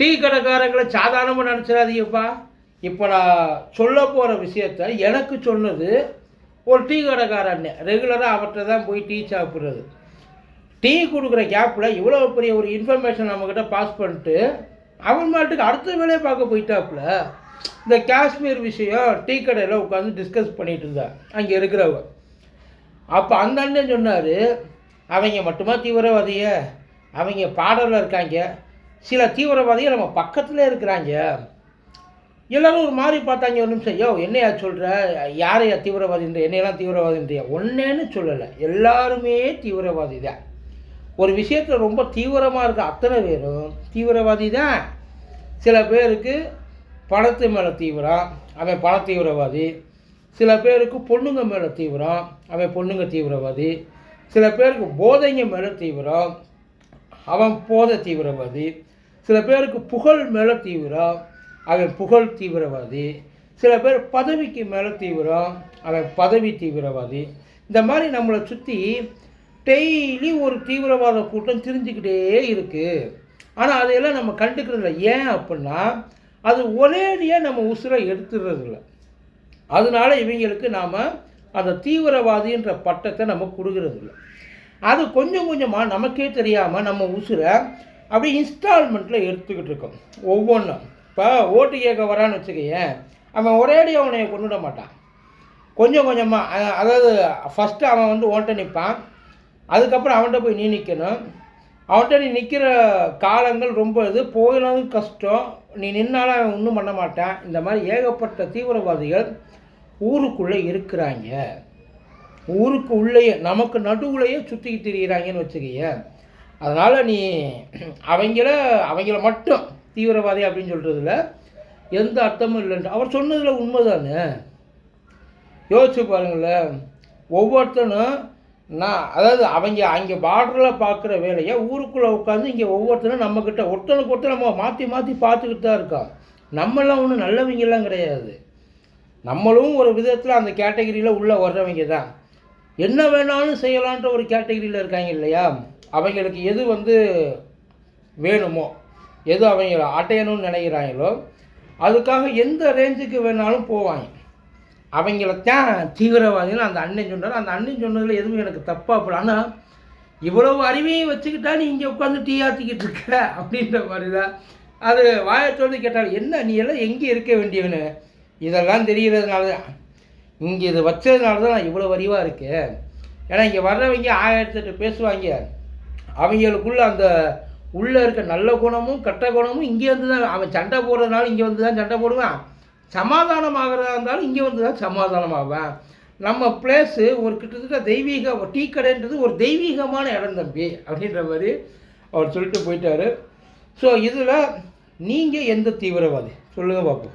Tea கடைக்காரங்களை சாதாரணமாக நினச்சிடாதீங்கப்பா. இப்போ நான் சொல்ல போகிற விஷயத்த எனக்கு சொன்னது ஒரு டீ கடைக்கார அண்ணன் ரெகுலராக அவர்கிட்ட தான் போய் டீ சாப்பிட்றது. டீ கொடுக்குற கேப்பில் இவ்வளோ பெரிய ஒரு இன்ஃபர்மேஷன் நம்மக்கிட்ட பாஸ் பண்ணிட்டு அவன் மாட்டுக்கு அடுத்த வேலையை பார்க்க போயிட்டாப்புல. இந்த காஷ்மீர் விஷயம் டீ கடையில் உட்காந்து டிஸ்கஸ் பண்ணிட்டு இருந்தா அங்கே இருக்கிறவங்க அப்போ அந்த அண்ணன் சொன்னார் அவங்க மட்டுமா தீவிரவாதிய? அவங்க பாடலில் இருக்காங்க. சில தீவிரவாதிகள் நம்ம பக்கத்தில் இருக்கிறாங்க. எல்லோரும் ஒரு மாதிரி பார்த்தாங்க ஒரு நிமிஷம். யோ என்னையா சொல்கிற யாரையா தீவிரவாதின்ற என்னையெல்லாம் தீவிரவாதின்றியா ஒன்றேன்னு சொல்லலை. எல்லாருமே தீவிரவாதி தான். ஒரு விஷயத்தில் ரொம்ப தீவிரமாக இருக்க அத்தனை பேரும் தீவிரவாதி தான். சில பேருக்கு பணத்து மேலே தீவிரம் அவன் பண தீவிரவாதி. சில பேருக்கு பொண்ணுங்க மேலே தீவிரம் அவன் பொண்ணுங்க தீவிரவாதி. சில பேருக்கு போதைங்க மேலே தீவிரம் அவன் போதை தீவிரவாதி. சில பேருக்கு புகழ் மேலே தீவிரம் அவன் புகழ் தீவிரவாதி. சில பேர் பதவிக்கு மேலே தீவிரம் அவன் பதவி தீவிரவாதி. இந்த மாதிரி நம்மளை சுற்றி டெய்லி ஒரு தீவிரவாத கூட்டம் திரிஞ்சுக்கிட்டே இருக்குது ஆனால் அதையெல்லாம் நம்ம கண்டுக்கிறது இல்லை ஏன் அப்படின்னா அது ஒரேடியாக நம்ம உசுரை எடுத்துடுறது இல்லை அதனால இவங்களுக்கு நாம் அந்த தீவிரவாதின்ற பட்டத்தை நம்ம கொடுக்கறது இல்லை அது கொஞ்சம் கொஞ்சமாக நமக்கே தெரியாமல் நம்ம உசுரை அப்படியே இன்ஸ்டால்மெண்ட்டில் எடுத்துக்கிட்டு இருக்கோம். ஒவ்வொன்றும் இப்போ ஓட்டு கேட்க வரான்னு வச்சுக்கேன் அவன் ஒரேடி அவனை கொண்டுட மாட்டான். கொஞ்சம் கொஞ்சமாக அதாவது ஃபஸ்ட்டு அவன் வந்து ஓட்ட நிற்பான் அதுக்கப்புறம் அவன்கிட்ட போய் நீ நிற்கணும் அவன்கிட்ட நீ நிற்கிற காலங்கள் ரொம்ப இது போயினதும் கஷ்டம். நீ நின்னாலும் அவன் ஒன்றும் பண்ண மாட்டான். இந்த மாதிரி ஏகப்பட்ட தீவிரவாதிகள் ஊருக்குள்ளே இருக்கிறாங்க. ஊருக்கு உள்ளேயே நமக்கு நடுவுலையே சுற்றிக்கிட்டு திரியிறாங்கன்னு வச்சுக்கிய அதனால் நீ அவங்கள அவங்கள மட்டும் தீவிரவாதி அப்படின்னு சொல்கிறதுல எந்த அர்த்தமும் இல்லைன்ட்டு. அவர் சொன்னதில் உண்மைதானே? யோசிச்சு பாருங்களேன். ஒவ்வொருத்தனும் நான் அதாவது அவங்க அங்கே பார்டரில் பார்க்குற வேலையை ஊருக்குள்ளே உட்காந்து இங்கே ஒவ்வொருத்தனும் நம்மக்கிட்ட ஒருத்தனுக்கு ஒருத்தர் நம்ம மாற்றி மாற்றி பார்த்துக்கிட்டு தான் இருக்கோம் நம்மளாம் ஒன்றும் நல்லவங்கெல்லாம் கிடையாது. நம்மளும் ஒரு விதத்தில் அந்த கேட்டகரியில் உள்ளே வர்றவங்க தான். என்ன வேணாலும் செய்யலான்ற ஒரு கேட்டகரியில் இருக்காங்க இல்லையா? அவங்களுக்கு எது வந்து வேணுமோ எது அவங்க அடையணும்னு நினைக்கிறாங்களோ அதுக்காக எந்த ரேஞ்சுக்கு வேணாலும் போவாங்க. அவங்களத்தான் தீவிரவாதிகள் அந்த அண்ணன் சொன்னார். அந்த அண்ணன் சொன்னதில் எதுவும் எனக்கு தப்பாக போல. ஆனால் இவ்வளவு அறிவையும் வச்சுக்கிட்டா நீ இங்கே உட்காந்து டீ ஆற்றிக்கிட்டு இருக்க அப்படின்ற மாதிரி தான் அது வாயை சொல்லி கேட்டால் என்ன நீ எல்லாம் எங்கே இருக்க வேண்டியவனு? இதெல்லாம் தெரிகிறதுனால தான் இங்கே இது வச்சதுனால தான் நான் இவ்வளோ வரிவாக இருக்கேன். ஏன்னா இங்கே வர்றவங்க ஆயிரத்தெட்டு பேசுவாங்க. அவங்களுக்குள்ள அந்த உள்ளே இருக்க நல்ல குணமும் கெட்ட குணமும் இங்கே வந்து தான் அவன் சண்டை போடுறதுனால இங்கே வந்து தான் சண்டை போடுவான். சமாதானம் ஆகிறதா இருந்தாலும் இங்கே வந்து தான் சமாதானம் ஆவேன் நம்ம பிளேஸு ஒரு கிட்டத்தட்ட தெய்வீக ஒரு டீ கடைன்றது ஒரு தெய்வீகமான இடம் தம்பி அப்படின்ற மாதிரி அவர் சொல்லிட்டு போயிட்டாரு. ஸோ இதில் நீங்கள் எந்த தீவிரவாதி? சொல்லுங்கள் பார்ப்போம்